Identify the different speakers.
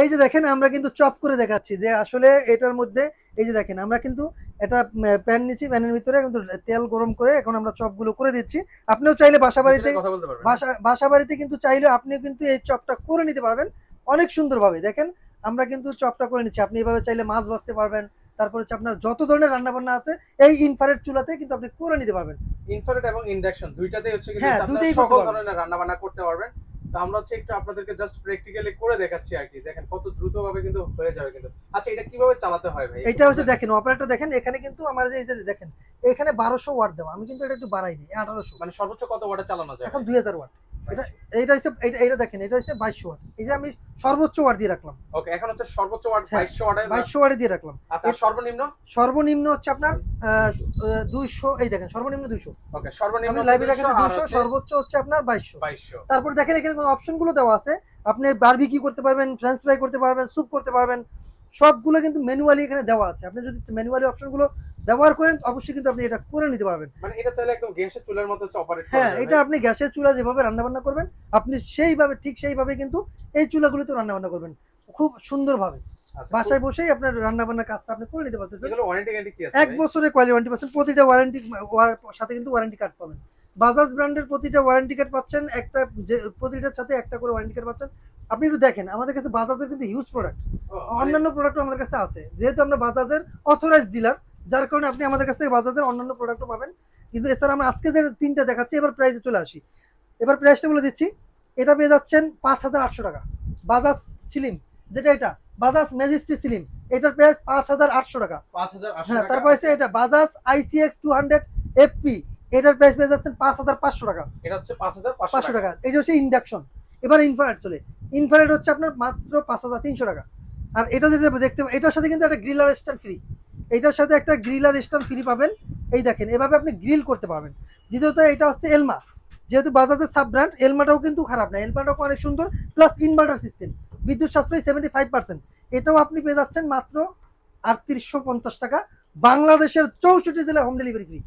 Speaker 1: এই যে দেখেন আমরা কিন্তু চপ করে দেখাচ্ছি যে আসলে এটার মধ্যে এই যে দেখেন আমরা কিন্তু এটা প্যান নিচ্ছি প্যানের ভিতরে কিন্তু তেল গরম করে এখন আমরা চপগুলো করে দিচ্ছি। আপনিও চাইলে বাসা বাড়িতে বাসা বাড়িতে কিন্তু চাইলে আপনিও কিন্তু এই চপটা করে নিতে পারবেন অনেক সুন্দরভাবে। দেখেন আমরা কিন্তু চপটা করে নিচ্ছি। আপনি এভাবে চাইলে মাছ বাঁচতে পারবেন তারপর হচ্ছে আপনার যত ধরনের রান্না বান্না আছে এই ইনফারেট চুলাতে কিন্তু আপনি করে নিতে পারবেন।
Speaker 2: ইনফ্রারেড এবং ইন্ডাকশন দুইটাতেই হচ্ছে কিন্তু
Speaker 1: হ্যাঁ,
Speaker 2: আপনারা সকল ধরনের রান্না বান্না করতে পারবেন। তো আমরা হচ্ছে একটু আপনাদেরকে জাস্ট প্র্যাকটিক্যালি করে দেখাচ্ছি আর কি। দেখেন কত দ্রুত ভাবে কিন্তু হয়ে যাবে কিন্তু। আচ্ছা এটা কীভাবে চালাতে হয় ভাই?
Speaker 1: এটা হচ্ছে দেখেন অপারেটর দেখেন এখানে কিন্তু আমার যে এই যে দেখেন এখানে বারোশো ওয়াট দেওয়া। আমি কিন্তু এটা একটু বাড়াই দিই আঠারোশো।
Speaker 2: মানে সর্বোচ্চ কত ওয়াটে চালানো যায়?
Speaker 1: এখন দুই হাজার ওয়াট। এটা হচ্ছে দেখেন এটা হচ্ছে বাইশশো ওয়াট। এই যে আমি সর্বোচ্চ ওয়াট দিয়ে রাখলাম।
Speaker 2: ওকে এখন হচ্ছে সর্বোচ্চ ওয়াট
Speaker 1: হ্যাঁ,
Speaker 2: 2200 ওয়াটে
Speaker 1: বাইশশো ওয়াটে দিয়ে রাখলাম।
Speaker 2: আচ্ছা সর্বনিম্ন?
Speaker 1: সর্বনিম্ন হচ্ছে আপনার দুইশো এই দেখেন সর্বনিম্ন
Speaker 2: ওকে সর্বনিম্ন
Speaker 1: আমি লাইভে
Speaker 2: 200
Speaker 1: রাখেছি
Speaker 2: আর
Speaker 1: দুইশো
Speaker 2: হচ্ছে
Speaker 1: সর্বোচ্চ হচ্ছে আপনার বাইশশো।
Speaker 2: 2200
Speaker 1: তারপর দেখেন এখানে অপশনগুলো দেওয়া আছে। আপনি বারবিকিউ করতে পারবেন ফ্রেঞ্চ ফ্রাই করতে পারবেন স্যুপ করতে পারবেন। সবগুলো কিন্তু ম্যানুয়ালি এখানে দেওয়া আছে। আপনি যদি ম্যানুয়ালি অপশনগুলো ব্যবহার করেন অবশ্যই কিন্তু আপনি এটা করে নিতে পারবেন।
Speaker 2: মানে এটা চাইলে একদম গ্যাসের চুলার মতো অপারেট
Speaker 1: হ্যাঁ এটা আপনি গ্যাসের চুলা যেভাবে রান্না বান্না করবেন আপনি সেইভাবে ঠিক সেইভাবে কিন্তু এই চুলাগুলোতে রান্না বান্না করবেন খুব সুন্দরভাবে।
Speaker 2: আচ্ছা,
Speaker 1: বাসায় বসেই আপনার রান্না বান্নার কাজটা আপনি করে নিতে পারতেছেন।
Speaker 2: এগুলো ওয়ারেন্টি গ্যারান্টি কি আছে
Speaker 1: এক বছরের কোয়ালিটি ওয়ারেন্টি পাচ্ছেন প্রতিটা ওয়ারেন্টি সাথে কিন্তু ওয়ারেন্টি কার্ড পাবেন। বাজাজ ব্র্যান্ডের প্রতিটা ওয়ারেন্টি কার্ড পাচ্ছেন একটা যে প্রতিটার সাথে একটা করে ওয়ারেন্টি কার্ড পাচ্ছেন। আপনি একটু দেখেন আমাদের কাছে বাজাজের কিন্তু হিউজ প্রোডাক্ট
Speaker 2: মানে-
Speaker 1: অন্যান্য প্রোডাক্টও আমাদের কাছে আছে। যেহেতু আমরা বাজাজের অথরাইজ ডিলার যার কারণে আপনি আমাদের কাছ থেকে বাজাজের অন্যান্য প্রোডাক্টও পাবেন। কিন্তু এছাড়া আমরা আজকে যে তিনটা দেখাচ্ছি এবার প্রাইসে চলে আসি। এবার প্রাইসটা বলে দিচ্ছি। এটা পেয়ে যাচ্ছেন পাঁচ হাজার আটশো টাকা। বাজাজ সিলিম যেটা এটা? Bajaj majesty slim. এটার প্রাইস পাঁচ হাজার আটশো টাকা।
Speaker 2: 5800
Speaker 1: হ্যাঁ। তারপর আছে এটা। Bajaj ICX two hundred FP এটার প্রাইস পেয়ে যাচ্ছেন পাঁচ হাজার পাঁচশো টাকা।
Speaker 2: এটা হচ্ছে 5500
Speaker 1: পাঁচশো টাকা। এটা হচ্ছে ইন্ডাকশন এবার ইনফ্রারেড চলে। ইনফ্রারেড হচ্ছে আপনার মাত্র পাঁচ হাজার তিনশো টাকা। আর এটা যদি দেখতে এটার সাথে কিন্তু একটা গ্রিলার স্ট্যান্ড ফ্রি এটার সাথে একটা গ্রিল আর স্ট্যান্ড ফ্রি পাবেন। এই দেখেন, এভাবে আপনি গ্রিল করতে পারবেন। দ্বিতীয়ত, এটা হচ্ছে এলমা। যেহেতু বাজাজের সাব ব্র্যান্ড এলমাটাও কিন্তু খারাপ না। এলমাটাও অনেক সুন্দর প্লাস ইনভার্টার সিস্টেম বিদ্যুৎ সাশ্রয় সেভেন্টি ফাইভ পার্সেন্ট এটাও আপনি পেয়ে যাচ্ছেন মাত্র আটত্রিশশো পঞ্চাশ টাকা। বাংলাদেশের চৌষট্টি জেলায় হোম ডেলিভারি ফ্রি